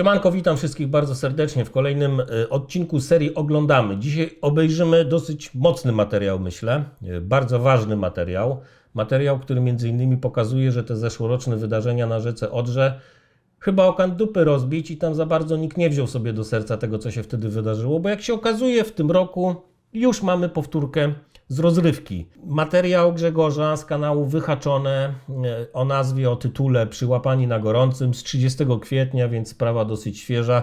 Siemanko, witam wszystkich bardzo serdecznie w kolejnym e, odcinku serii Oglądamy. Dzisiaj obejrzymy dosyć mocny materiał, myślę, e, bardzo ważny materiał. Materiał, który między innymi pokazuje, że te zeszłoroczne wydarzenia na rzece Odrze chyba okan dupy rozbić i tam za bardzo nikt nie wziął sobie do serca tego, co się wtedy wydarzyło, bo jak się okazuje w tym roku już mamy powtórkę z rozrywki. Materiał Grzegorza z kanału Wyhaczone e, o nazwie, o tytule Przyłapani na gorącym z 30 kwietnia, więc sprawa dosyć świeża.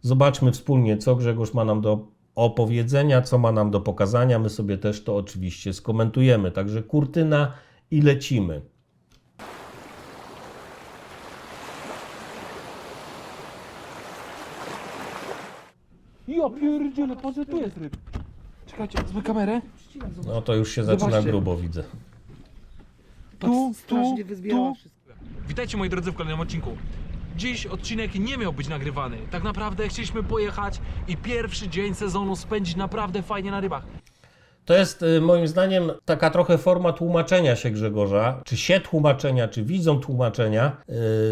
Zobaczmy wspólnie, co Grzegorz ma nam do opowiedzenia, co ma nam do pokazania. My sobie też to oczywiście skomentujemy. Także kurtyna i lecimy. Ja pierdzielę, patrz, tu jest ryb. Czekajcie, zły kamerę. No to już się zaczyna Zobaczcie. grubo, widzę. Tu, strasznie tu, wyzbierała tu. wszystko. Witajcie moi drodzy w kolejnym odcinku. Dziś odcinek nie miał być nagrywany. Tak naprawdę chcieliśmy pojechać i pierwszy dzień sezonu spędzić naprawdę fajnie na rybach. To jest y, moim zdaniem taka trochę forma tłumaczenia się Grzegorza, czy się tłumaczenia, czy widzą tłumaczenia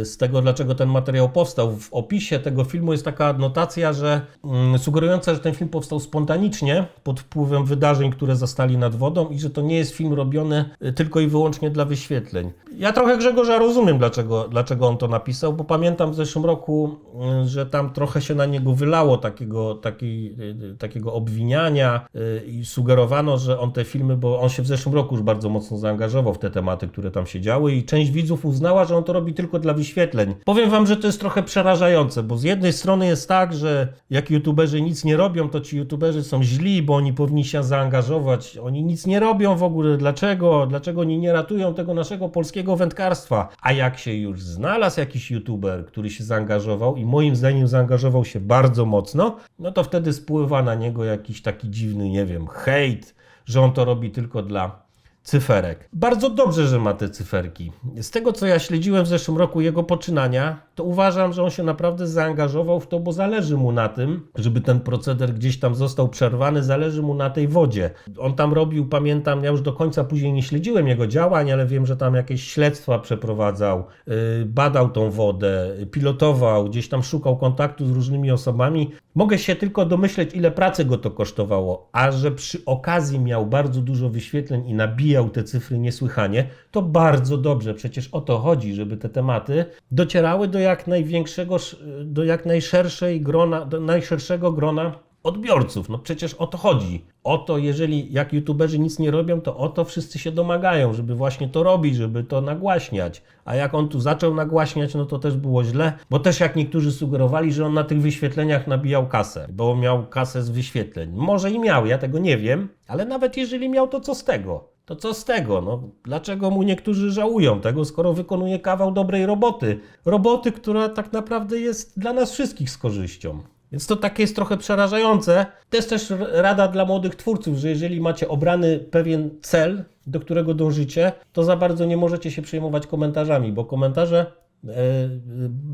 y, z tego, dlaczego ten materiał powstał. W opisie tego filmu jest taka adnotacja, że mm, sugerująca, że ten film powstał spontanicznie pod wpływem wydarzeń, które zastali nad wodą i że to nie jest film robiony y, tylko i wyłącznie dla wyświetleń. Ja trochę Grzegorza rozumiem, dlaczego, dlaczego on to napisał, bo pamiętam w zeszłym roku, że tam trochę się na niego wylało takiego, takiej, y, takiego obwiniania i sugerowano, że on te filmy, bo on się w zeszłym roku już bardzo mocno zaangażował w te tematy, które tam się działy i część widzów uznała, że on to robi tylko dla wyświetleń. Powiem wam, że to jest trochę przerażające, bo z jednej strony jest tak, że jak youtuberzy nic nie robią, to ci youtuberzy są źli, bo oni powinni się zaangażować. Oni nic nie robią w ogóle. Dlaczego? Dlaczego oni nie ratują tego naszego polskiego wędkarstwa? A jak się już znalazł jakiś youtuber, który się zaangażował i moim zdaniem zaangażował się bardzo mocno, no to wtedy spływa na niego jakiś taki dziwny, nie wiem, hejt, że on to robi tylko dla cyferek. Bardzo dobrze, że ma te cyferki. Z tego, co ja śledziłem w zeszłym roku jego poczynania, to uważam, że on się naprawdę zaangażował w to, bo zależy mu na tym, żeby ten proceder gdzieś tam został przerwany, zależy mu na tej wodzie. On tam robił, pamiętam, ja już do końca później nie śledziłem jego działań, ale wiem, że tam jakieś śledztwa przeprowadzał, yy, badał tą wodę, pilotował, gdzieś tam szukał kontaktu z różnymi osobami. Mogę się tylko domyśleć, ile pracy go to kosztowało, a że przy okazji miał bardzo dużo wyświetleń i nabijał te cyfry niesłychanie, to bardzo dobrze. Przecież o to chodzi, żeby te tematy docierały do jak największego, do jak najszerszej grona, do najszerszego grona odbiorców. No przecież o to chodzi. O to, jeżeli jak youtuberzy nic nie robią, to o to wszyscy się domagają, żeby właśnie to robić, żeby to nagłaśniać. A jak on tu zaczął nagłaśniać, no to też było źle, bo też jak niektórzy sugerowali, że on na tych wyświetleniach nabijał kasę, bo miał kasę z wyświetleń. Może i miał, ja tego nie wiem, ale nawet jeżeli miał, to co z tego? To co z tego? No, dlaczego mu niektórzy żałują tego, skoro wykonuje kawał dobrej roboty? Roboty, która tak naprawdę jest dla nas wszystkich z korzyścią. Więc to takie jest trochę przerażające. To jest też rada dla młodych twórców, że jeżeli macie obrany pewien cel, do którego dążycie, to za bardzo nie możecie się przejmować komentarzami, bo komentarze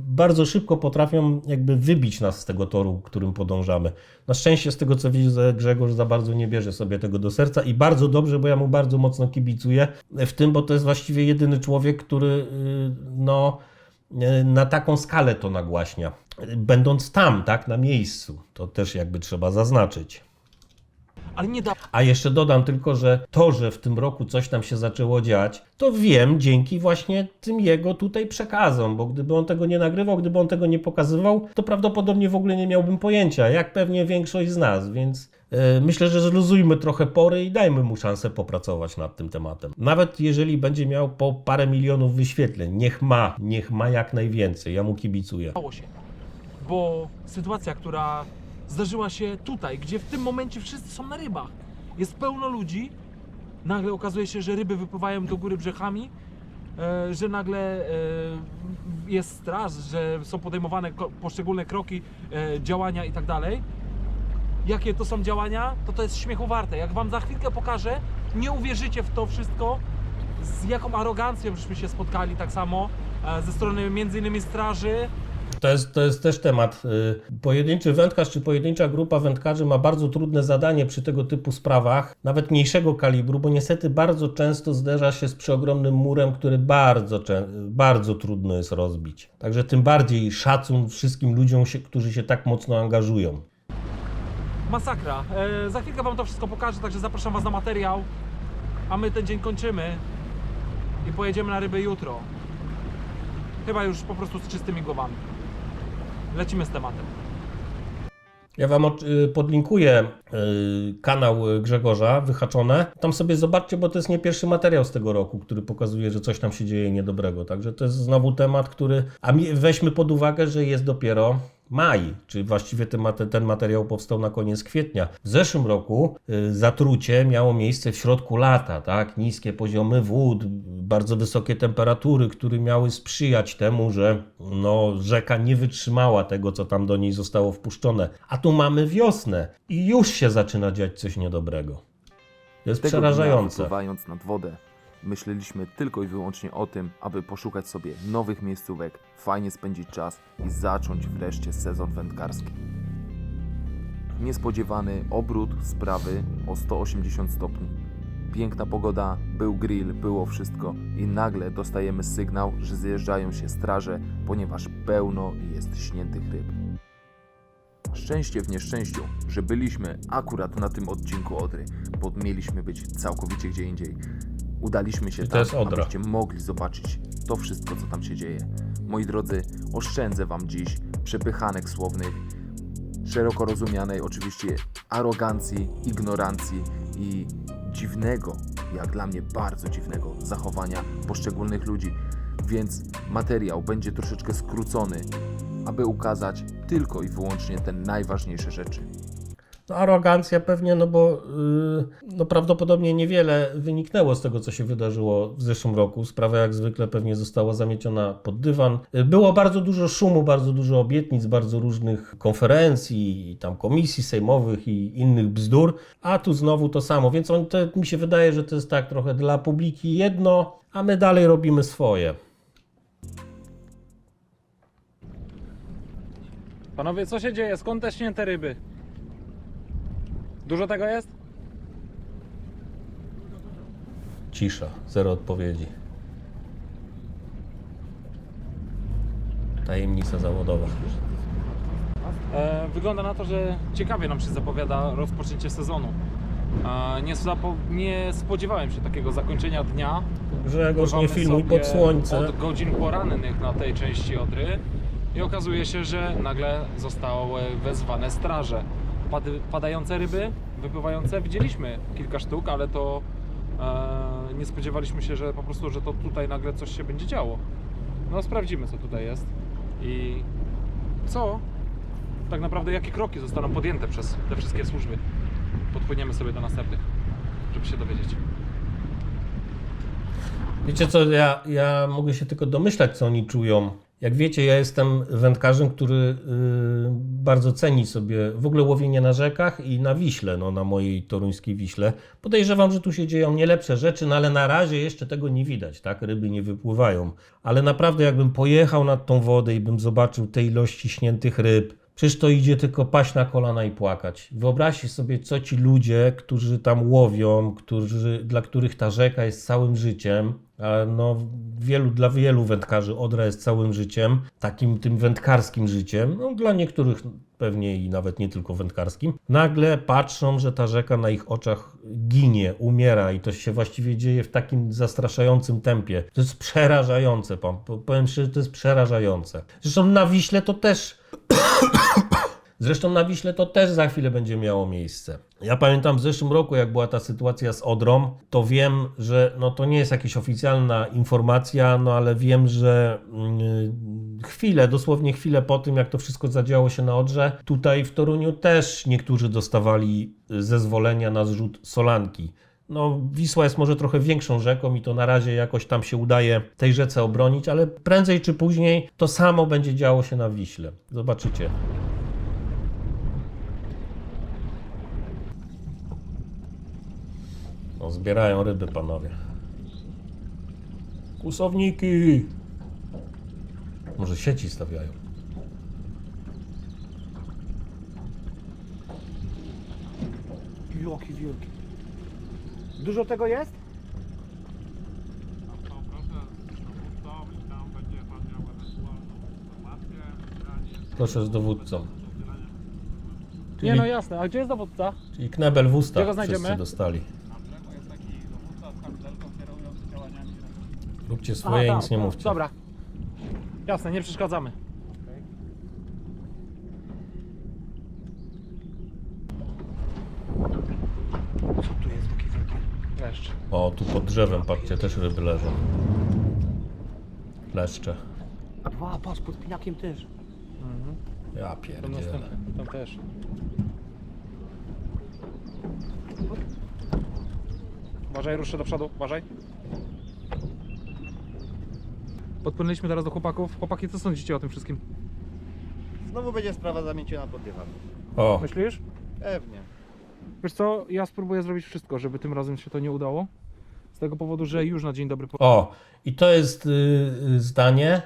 bardzo szybko potrafią jakby wybić nas z tego toru, którym podążamy. Na szczęście z tego co widzę Grzegorz za bardzo nie bierze sobie tego do serca i bardzo dobrze, bo ja mu bardzo mocno kibicuję w tym, bo to jest właściwie jedyny człowiek, który y, no y, na taką skalę to nagłaśnia. Będąc tam, tak, na miejscu, to też jakby trzeba zaznaczyć. Ale nie da A jeszcze dodam tylko, że to, że w tym roku coś tam się zaczęło dziać, to wiem dzięki właśnie tym jego tutaj przekazom, bo gdyby on tego nie nagrywał, gdyby on tego nie pokazywał, to prawdopodobnie w ogóle nie miałbym pojęcia, jak pewnie większość z nas, więc e, myślę, że zluzujmy trochę pory i dajmy mu szansę popracować nad tym tematem. Nawet jeżeli będzie miał po parę milionów wyświetleń, niech ma, niech ma jak najwięcej, ja mu kibicuję. Stało się. Bo sytuacja, która zdarzyła się tutaj, gdzie w tym momencie wszyscy są na rybach, jest pełno ludzi, nagle okazuje się, że ryby wypływają do góry brzechami, e, że nagle e, jest straż, że są podejmowane poszczególne kroki, e, działania i tak dalej. Jakie to są działania, to to jest śmiechu warte. Jak wam za chwilkę pokażę, nie uwierzycie w to wszystko, z jaką arogancją żeśmy się spotkali tak samo ze strony między innymi straży, To jest, to jest też temat. y, Pojedynczy wędkarz czy pojedyncza grupa wędkarzy ma bardzo trudne zadanie przy tego typu sprawach, nawet mniejszego kalibru, bo niestety bardzo często zderza się z przeogromnym murem, który bardzo, bardzo trudno jest rozbić. Także tym bardziej szacun wszystkim ludziom, się, którzy się tak mocno angażują. Masakra. E, za chwilkę Wam to wszystko pokażę, także zapraszam Was na materiał. A my ten dzień kończymy i pojedziemy na ryby jutro. Chyba już po prostu z czystymi głowami. Lecimy z tematem. Ja Wam y, podlinkuję y, kanał Grzegorza, wyhaczone. Tam sobie zobaczcie, bo to jest nie pierwszy materiał z tego roku, który pokazuje, że coś tam się dzieje niedobrego. Także to jest znowu temat, który. A weźmy pod uwagę, że jest dopiero maj, czy właściwie ten, ten materiał powstał na koniec kwietnia. W zeszłym roku y, zatrucie miało miejsce w środku lata, tak? Niskie poziomy wód, bardzo wysokie temperatury, które miały sprzyjać temu, że no, rzeka nie wytrzymała tego, co tam do niej zostało wpuszczone. A tu mamy wiosnę i już się zaczyna dziać coś niedobrego. To jest Tego dnia przerażające. wypływając nad wodę, myśleliśmy tylko i wyłącznie o tym, aby poszukać sobie nowych miejscówek, fajnie spędzić czas i zacząć wreszcie sezon wędkarski. Niespodziewany obrót sprawy o 180 stopni. Piękna pogoda, był grill, było wszystko i nagle dostajemy sygnał, że zjeżdżają się straże, ponieważ pełno jest śniętych ryb. Szczęście w nieszczęściu, że byliśmy akurat na tym odcinku Odry, bo mieliśmy być całkowicie gdzie indziej. Udaliśmy się I tam, abyście mogli zobaczyć to wszystko, co tam się dzieje. Moi drodzy, oszczędzę wam dziś przepychanek słownych, szeroko rozumianej oczywiście arogancji, ignorancji i dziwnego, jak dla mnie bardzo dziwnego zachowania poszczególnych ludzi. Więc materiał będzie troszeczkę skrócony, aby ukazać tylko i wyłącznie te najważniejsze rzeczy. Arogancja pewnie, no bo yy, no prawdopodobnie niewiele wyniknęło z tego, co się wydarzyło w zeszłym roku. Sprawa jak zwykle pewnie została zamieciona pod dywan. Było bardzo dużo szumu, bardzo dużo obietnic, bardzo różnych konferencji, tam komisji sejmowych i innych bzdur, a tu znowu to samo. Więc on, to, mi się wydaje, że to jest tak trochę dla publiki jedno, a my dalej robimy swoje. Panowie, co się dzieje? Skąd te śnięte ryby? Dużo tego jest? Cisza, zero odpowiedzi. Tajemnica zawodowa. E, wygląda na to, że ciekawie nam się zapowiada rozpoczęcie sezonu. E, nie, zapo- nie spodziewałem się takiego zakończenia dnia. Grzegorz, nie Pływamy filmuj sobie pod słońce. Od godzin porannych na tej części Odry i okazuje się, że nagle zostały wezwane straże. Pady, padające ryby, wypływające, widzieliśmy kilka sztuk, ale to e, nie spodziewaliśmy się, że po prostu, że to tutaj nagle coś się będzie działo. No sprawdzimy co tutaj jest i co tak naprawdę jakie kroki zostaną podjęte przez te wszystkie służby. Podpłyniemy sobie do następnych, żeby się dowiedzieć. Wiecie co, ja, ja mogę się tylko domyślać, co oni czują. Jak wiecie, ja jestem wędkarzem, który y, bardzo ceni sobie w ogóle łowienie na rzekach i na Wiśle, no, na mojej toruńskiej Wiśle. Podejrzewam, że tu się dzieją nie lepsze rzeczy, no ale na razie jeszcze tego nie widać, tak? Ryby nie wypływają. Ale naprawdę, jakbym pojechał nad tą wodę i bym zobaczył te ilości śniętych ryb, Przecież to idzie tylko paść na kolana i płakać. Wyobraźcie sobie, co ci ludzie, którzy tam łowią, którzy, dla których ta rzeka jest całym życiem, no wielu, dla wielu wędkarzy Odra jest całym życiem, takim tym wędkarskim życiem, no dla niektórych pewnie i nawet nie tylko wędkarskim, nagle patrzą, że ta rzeka na ich oczach ginie, umiera i to się właściwie dzieje w takim zastraszającym tempie. To jest przerażające, powiem szczerze, to jest przerażające. Zresztą na Wiśle to też Zresztą na Wiśle to też za chwilę będzie miało miejsce. Ja pamiętam w zeszłym roku, jak była ta sytuacja z Odrą, to wiem, że no to nie jest jakaś oficjalna informacja, no ale wiem, że mm, chwilę, dosłownie chwilę po tym, jak to wszystko zadziało się na Odrze, tutaj w Toruniu też niektórzy dostawali zezwolenia na zrzut solanki. No, Wisła jest może trochę większą rzeką i to na razie jakoś tam się udaje tej rzece obronić, ale prędzej czy później to samo będzie działo się na Wiśle. Zobaczycie. No, zbierają ryby, panowie. Kusowniki! Może sieci stawiają. Joki wielki. Dużo tego jest? Proszę z dowódcą. Czyli, Nie no jasne, a gdzie jest dowódca? czyli knebel w Gdzie go znajdziemy? wszyscy dostali. Róbcie swoje, nic nie tam, mówcie. Dobra. Jasne, nie przeszkadzamy. Co tu jest taki wielki? Leszcz. O, tu pod drzewem, patrzcie, też ryby leżą. Leszcze. Dwa, patrz, pod pinakiem też. Ja Tam pierdzielę. następny, tam też. Uważaj, ruszę do przodu, uważaj. Podpłynęliśmy teraz do chłopaków. Chłopaki, co sądzicie o tym wszystkim? Znowu będzie sprawa zamieciona pod dywan. O, Myślisz? Pewnie. Wiesz co, ja spróbuję zrobić wszystko, żeby tym razem się to nie udało. Z tego powodu, że już na dzień dobry po... o, i to jest y, y, zdanie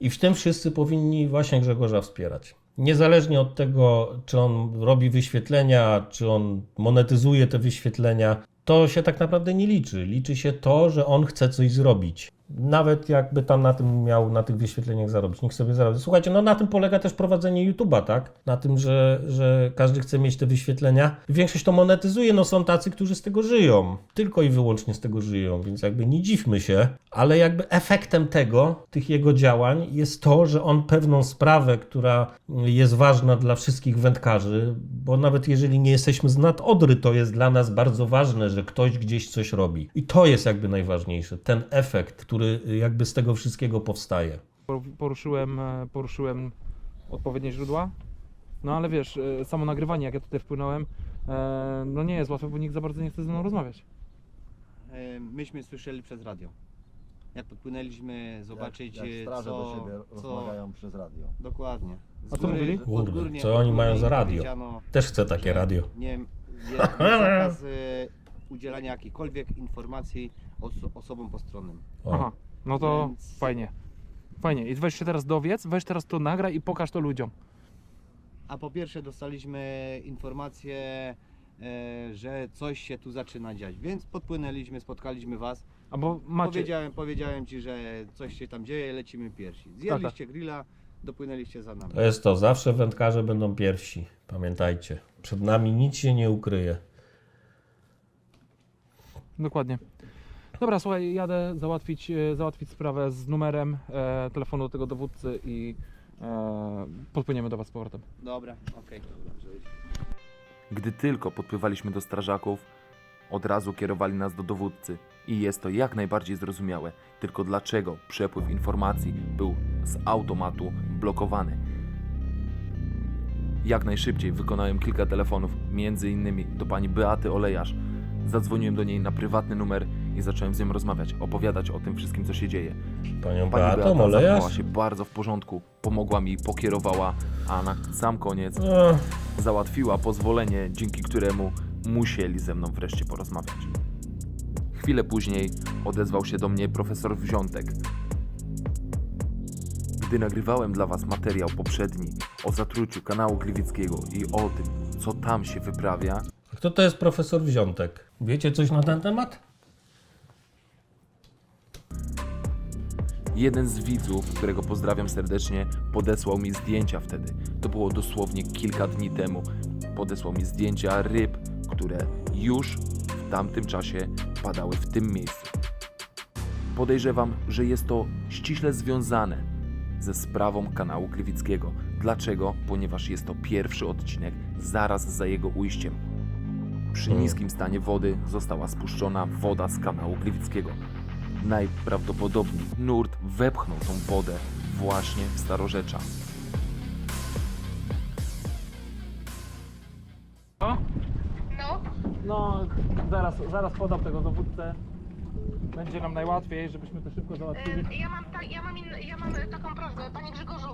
i w tym wszyscy powinni właśnie Grzegorza wspierać. Niezależnie od tego, czy on robi wyświetlenia, czy on monetyzuje te wyświetlenia, to się tak naprawdę nie liczy. Liczy się to, że on chce coś zrobić. Nawet jakby tam na tym miał, na tych wyświetleniach zarobić, niech sobie zarobi. Słuchajcie, no na tym polega też prowadzenie YouTube'a, tak? Na tym, że, że każdy chce mieć te wyświetlenia. Większość to monetyzuje, no są tacy, którzy z tego żyją. Tylko i wyłącznie z tego żyją, więc jakby nie dziwmy się, ale jakby efektem tego, tych jego działań jest to, że on pewną sprawę, która jest ważna dla wszystkich wędkarzy, bo nawet jeżeli nie jesteśmy z nadodry, to jest dla nas bardzo ważne, że ktoś gdzieś coś robi. I to jest jakby najważniejsze, ten efekt, który jakby z tego wszystkiego powstaje. poruszyłem, e, poruszyłem odpowiednie źródła. No ale wiesz, e, samo nagrywanie, jak ja tutaj wpłynąłem, e, no nie jest łatwe, bo nikt za bardzo nie chce ze mną rozmawiać. Myśmy słyszeli przez radio. Jak podpłynęliśmy zobaczyć, jak, jak straże co, do siebie co... rozmawiają przez radio. Dokładnie. Z A co mówili? Kurde, co oni mają za radio? Też chcę takie radio. Nie, jest zakaz udzielania jakichkolwiek informacji oso- osobom postronnym. O. Aha, no to Więc- fajnie. Fajnie. I weź się teraz dowiedz, weź teraz to nagraj i pokaż to ludziom. A po pierwsze dostaliśmy informację, e, że coś się tu zaczyna dziać, więc podpłynęliśmy, spotkaliśmy Was. Albo macie. Powiedziałem, powiedziałem Ci, że coś się tam dzieje, lecimy pierwsi. Zjedliście grilla, dopłynęliście za nami. To jest to, zawsze wędkarze będą pierwsi. Pamiętajcie, przed nami nic się nie ukryje. Dokładnie. Dobra, słuchaj, jadę załatwić, e, załatwić sprawę z numerem e, telefonu do tego dowódcy i e, podpłyniemy do Was z powrotem. Dobra, okej. Gdy tylko podpływaliśmy do strażaków, od razu kierowali nas do dowódcy. I jest to jak najbardziej zrozumiałe. Tylko dlaczego przepływ informacji był z automatu blokowany? Jak najszybciej wykonałem kilka telefonów, między innymi do pani Beaty Olejarz. Zadzwoniłem do niej na prywatny numer i zacząłem z nią rozmawiać, opowiadać o tym wszystkim, co się dzieje. Panią Pani Beatą Beata zachowała się bardzo w porządku, pomogła mi, pokierowała, a na sam koniec Ech, załatwiła pozwolenie, dzięki któremu musieli ze mną wreszcie porozmawiać. Chwilę później odezwał się do mnie profesor Wziątek. Gdy nagrywałem dla Was materiał poprzedni o zatruciu kanału Gliwickiego i o tym, co tam się wyprawia, Kto to jest profesor Wziątek? Wiecie coś na ten temat? Jeden z widzów, którego pozdrawiam serdecznie, podesłał mi zdjęcia wtedy. To było dosłownie kilka dni temu. Podesłał mi zdjęcia ryb, które już w tamtym czasie padały w tym miejscu. Podejrzewam, że jest to ściśle związane ze sprawą kanału Gliwickiego. Dlaczego? Ponieważ jest to pierwszy odcinek zaraz za jego ujściem. Przy Hmm. niskim stanie wody została spuszczona woda z kanału Gliwickiego. Najprawdopodobniej nurt wepchnął tą wodę właśnie w Starorzecza. O? No, No, zaraz, zaraz podam tego dowódcę. Będzie nam najłatwiej, żebyśmy to szybko załatwili. e, ja mam, ta, ja mam, in, ja mam e, taką prośbę. Panie Grzegorzu,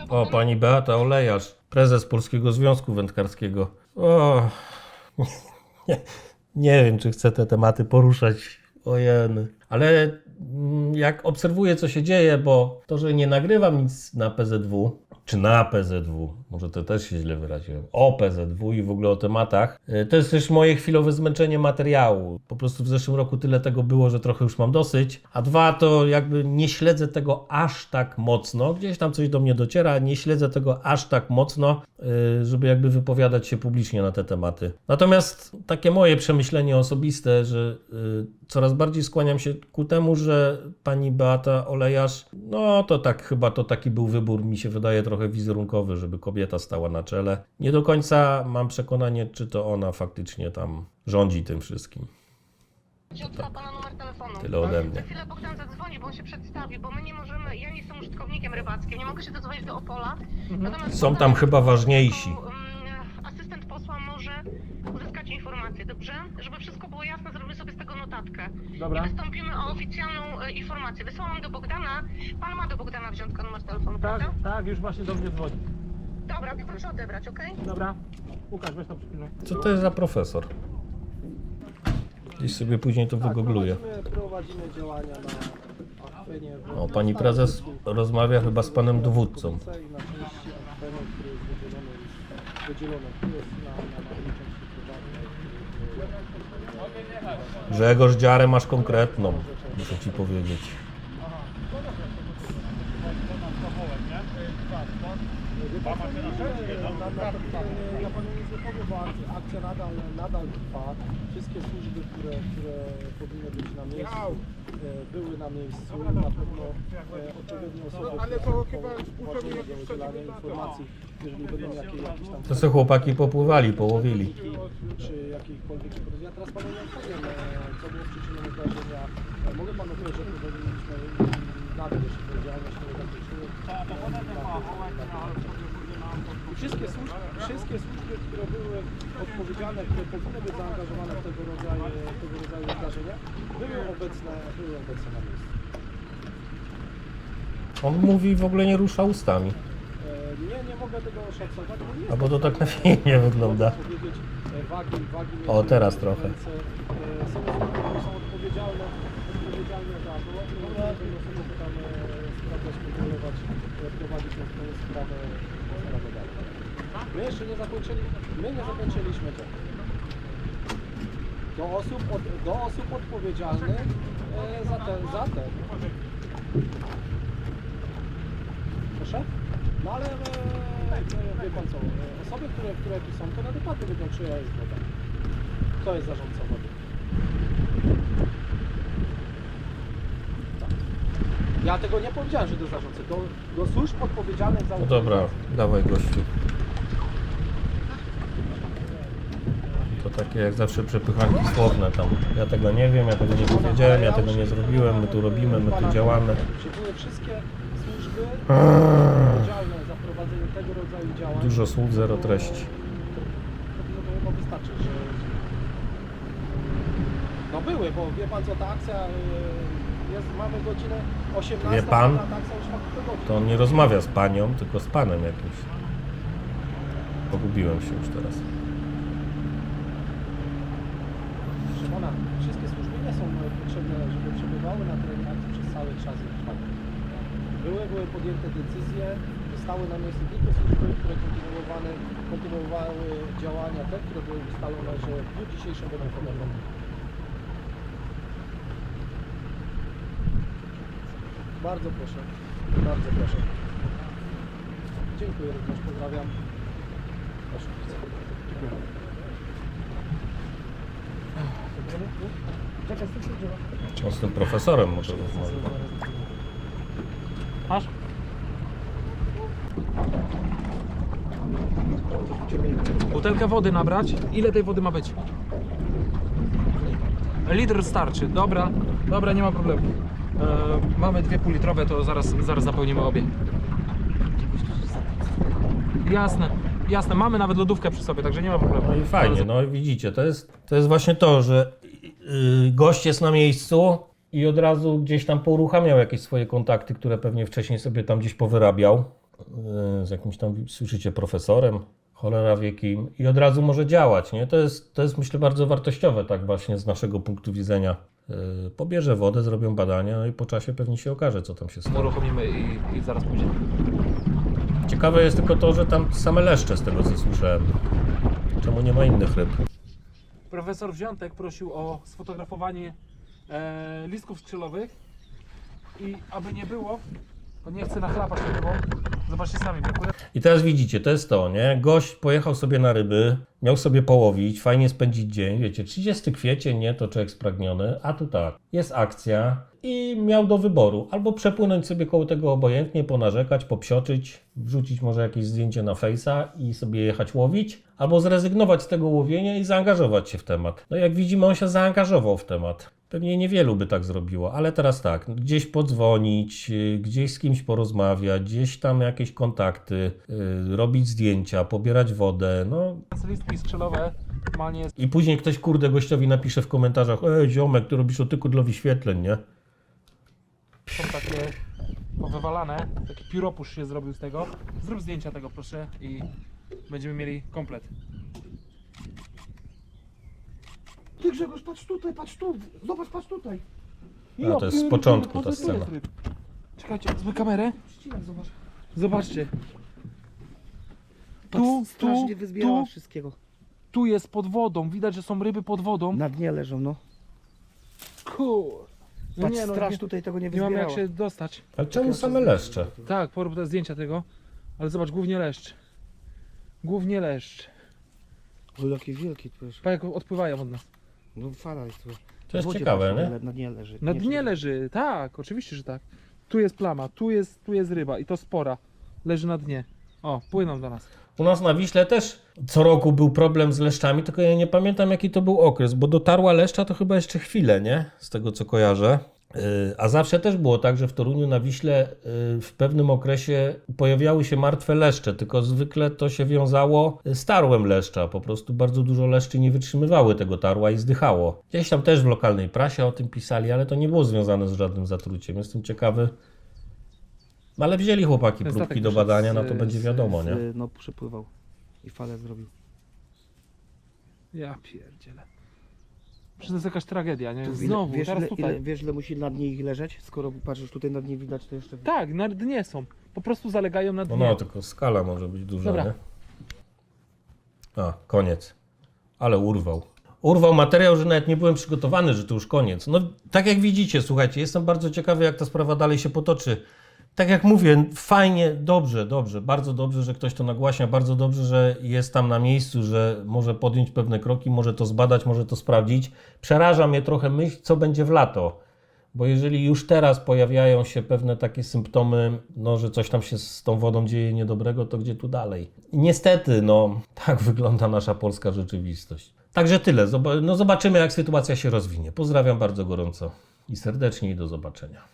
e, O, pani Beata Olejarz, prezes Polskiego Związku Wędkarskiego. O, nie, nie wiem, czy chcę te tematy poruszać. Ojeny. Ale mm, jak obserwuję, co się dzieje, bo to, że nie nagrywam nic na PZW, czy na PZW, może to też się źle wyraziłem, o PZW i w ogóle o tematach, y, to jest też moje chwilowe zmęczenie materiału. Po prostu w zeszłym roku tyle tego było, że trochę już mam dosyć. A dwa, to jakby nie śledzę tego aż tak mocno. Gdzieś tam coś do mnie dociera, nie śledzę tego aż tak mocno, y, żeby jakby wypowiadać się publicznie na te tematy. Natomiast takie moje przemyślenie osobiste, że y, coraz bardziej skłaniam się ku temu, że pani Beata Olejarz, no to tak chyba to taki był wybór, mi się wydaje trochę wizerunkowy, żeby kobieta stała na czele. Nie do końca mam przekonanie, czy to ona faktycznie tam rządzi tym wszystkim. Ciotka pana numer telefonu. Tyle ode mnie. Za chwilę Bogdan zadzwoni, bo on się przedstawi, bo my nie możemy, ja nie jestem użytkownikiem rybackim, nie mogę się dodzwonić do Opola. Natomiast Są Bogdan tam chyba ważniejsi. mm, Asystent posła może uzyskać informację, dobrze? Żeby wszystko było jasne, zrobimy sobie z tego notatkę. Dobra. I wystąpimy o oficjalną e, informację. Wysłałam do Bogdana. Pan ma do Bogdana wziątka numer telefonu, Tak, prawda? tak, już właśnie do mnie dzwoni. Dobra, to proszę odebrać, okej? Dobra. Łukasz, weź to przypilnuj. Co to jest za profesor? Gdzieś sobie później to wygoogluję. Prowadzimy, prowadzimy działania na akwenie. O, pani prezes rozmawia chyba z panem dowódcą. I na części akwenu, który jest wydzielony już, wydzielony, tu jest na, na małej części prywatnej. Grzegorz Dziarę masz konkretną, muszę ci powiedzieć. Ja panu nic nie powiem, bo akcja- akcja nadal, nadal trwa. Wszystkie służby, które, które powinny być na miejscu, e, były na miejscu. Na pewno e, odpowiednie osoby ale to chyba informacji, jeżeli będą jakieś, jakieś tam To se chłopaki popływali, połowili. czy. Ja teraz panu nie odpowiem, e, co było przyczyną zdarzenia. E, Mogę panu powiedzieć, że powinniśmy nadal jeszcze działalność nie zakończyły. I Wszystkie służby, wszystkie służby, które były odpowiedzialne, które powinny być zaangażowane w tego rodzaju, tego rodzaju zdarzenia, były obecne, były obecne na miejscu. On mówi w ogóle nie rusza ustami. E, Nie, nie mogę tego oszacować, bo nie A bo to tak na filmie wygląda. Mogę powiedzieć, e, wagi, wagi O, między teraz trochę. E, Są osoby, które są odpowiedzialne, odpowiedzialne za to. No, będą sobie to tam e, sprawdzać, kontrolować, e, prowadzić tę sprawę. My jeszcze nie zakończyli, my nie zakończyliśmy tego. Do osób, od, do osób odpowiedzialnych e, za ten, za ten. Proszę? No ale e, wie pan co, e, osoby, które, które tu są, to na dokładnie wiedzą czyja jest woda. Kto jest zarządcą wody. Tak. Ja tego nie powiedziałem, że do zarządcy, do, do służb odpowiedzialnych za No dobra, dawaj gościu. To takie jak zawsze przepychanki słowne tam. Ja tego nie wiem, ja tego nie powiedziałem, ja tego nie zrobiłem, my tu robimy, my tu działamy. Przywołuję wszystkie służby odpowiedzialne za prowadzenie tego rodzaju działań. Dużo słów, zero treści. No to chyba wystarczy, że... No były, bo wie pan co, ta akcja y, jest, mamy godzinę 18, Wie pan? To on nie rozmawia z panią, tylko z panem jakimś. Pogubiłem się już teraz. Proszę pana, wszystkie służby nie są e, potrzebne, żeby przebywały na terenie akcji przez cały czas ich trwania. Były, były podjęte decyzje, zostały na miejscu tylko służby, które kontynuowane, kontynuowały działania te, które były ustalone, że w dniu dzisiejszym będą. Bardzo proszę, bardzo proszę. Dziękuję również, pozdrawiam. Proszę bardzo. Czekaj, On z tym profesorem może rozmawiać. Masz? Butelkę wody nabrać. Ile tej wody ma być? Litr starczy. Dobra, dobra, nie ma problemu. E, mamy dwie półlitrowe, to zaraz, zaraz zapełnimy obie. Jasne, jasne. Mamy nawet lodówkę przy sobie, także nie ma problemu. No i fajnie, no widzicie, to jest, to jest właśnie to, że gość jest na miejscu i od razu gdzieś tam pouruchamiał jakieś swoje kontakty, które pewnie wcześniej sobie tam gdzieś powyrabiał yy, z jakimś tam, słyszycie, profesorem, cholera wie kim i od razu może działać, nie? To jest, to jest myślę bardzo wartościowe tak właśnie z naszego punktu widzenia. Yy, pobierze wodę, zrobią badania no i po czasie pewnie się okaże, co tam się stało. Uruchomimy i, i zaraz pójdziemy. Ciekawe jest tylko to, że tam same leszcze z tego co słyszałem. Czemu nie ma innych ryb? Profesor Wziątek prosił o sfotografowanie e, listków skrzylowych i aby nie było, to nie chcę nachlapać tego, zobaczcie sami, brakuje I teraz widzicie, to jest to, nie? Gość pojechał sobie na ryby, miał sobie połowić, fajnie spędzić dzień, wiecie, 30 kwiecień, nie, to człowiek spragniony, a tu tak, jest akcja i miał do wyboru, albo przepłynąć sobie koło tego obojętnie, ponarzekać, popsioczyć, wrzucić może jakieś zdjęcie na fejsa i sobie jechać łowić, albo zrezygnować z tego łowienia i zaangażować się w temat. No jak widzimy, on się zaangażował w temat. Pewnie niewielu by tak zrobiło, ale teraz tak, gdzieś podzwonić, yy, gdzieś z kimś porozmawiać, gdzieś tam jakieś kontakty, yy, robić zdjęcia, pobierać wodę, no listki skrzylowe, normalnie i później ktoś kurde gościowi napisze w komentarzach, ej ziomek, ty robisz o tylko dla wyświetleń, nie? są takie powywalane, taki pióropusz się zrobił z tego. Zrób zdjęcia tego proszę i będziemy mieli komplet. Ty Grzegorz, patrz tutaj, patrz tu, zobacz, patrz tutaj. A, to jest z początku ta scena. Czekajcie, wezmę kamerę. Zobacz. Zobaczcie. Patrz, Tu, strasznie tu, wyzbierała tu. wszystkiego. Tu jest pod wodą, widać, że są ryby pod wodą. Na dnie leżą, no. Kur... No Patrz, nie, no, straż nie, tutaj tego nie nie mamy jak się dostać. Ale czemu same leszcze? Tak, porób te zdjęcia tego, ale zobacz, głównie leszcz. Głównie leszcz. O, jaki wielki, tu jest. Pa jak odpływają od nas. No fala jest tu. To jest ciekawe, nie? Na dnie leży. Na Nie, dnie leży, tak, oczywiście, że tak. Tu jest plama, tu jest, tu jest ryba i to spora. Leży na dnie. O, płyną do nas. U nas na Wiśle też co roku był problem z leszczami, tylko ja nie pamiętam jaki to był okres, bo dotarła leszcza to chyba jeszcze chwilę, nie? Z tego co kojarzę. Yy, A zawsze też było tak, że w Toruniu na Wiśle yy, w pewnym okresie pojawiały się martwe leszcze, tylko zwykle to się wiązało z tarłem leszcza. Po prostu bardzo dużo leszczy nie wytrzymywały tego tarła i zdychało. Gdzieś tam też w lokalnej prasie o tym pisali, ale to nie było związane z żadnym zatruciem. Jestem ciekawy. Ale wzięli chłopaki próbki statek do badania, z- no to będzie z- wiadomo, nie? Z, no przepływał. I falę zrobił. Ja pierdzielę. Przecież to jest jakaś tragedia, nie? Tu ile- Znowu, wiesz, teraz ile, tutaj. ile, wiesz, ile musi na dnie ich leżeć? Skoro patrzysz tutaj na dnie widać, to jeszcze... Tak, na dnie są. Po prostu zalegają na No, dnie. no, tylko skala może być duża, Dobra. nie? A, koniec. Ale urwał. Urwał materiał, że nawet nie byłem przygotowany, że to już koniec. No, tak jak widzicie, słuchajcie, jestem bardzo ciekawy, jak ta sprawa dalej się potoczy. Tak jak mówię, fajnie, dobrze, dobrze, bardzo dobrze, że ktoś to nagłaśnia, bardzo dobrze, że jest tam na miejscu, że może podjąć pewne kroki, może to zbadać, może to sprawdzić. Przeraża mnie trochę myśl, co będzie w lato. Bo jeżeli już teraz pojawiają się pewne takie symptomy, no, że coś tam się z tą wodą dzieje niedobrego, to gdzie tu dalej? Niestety, no, tak wygląda nasza polska rzeczywistość. Także tyle. No, zobaczymy, jak sytuacja się rozwinie. Pozdrawiam bardzo gorąco i serdecznie i do zobaczenia.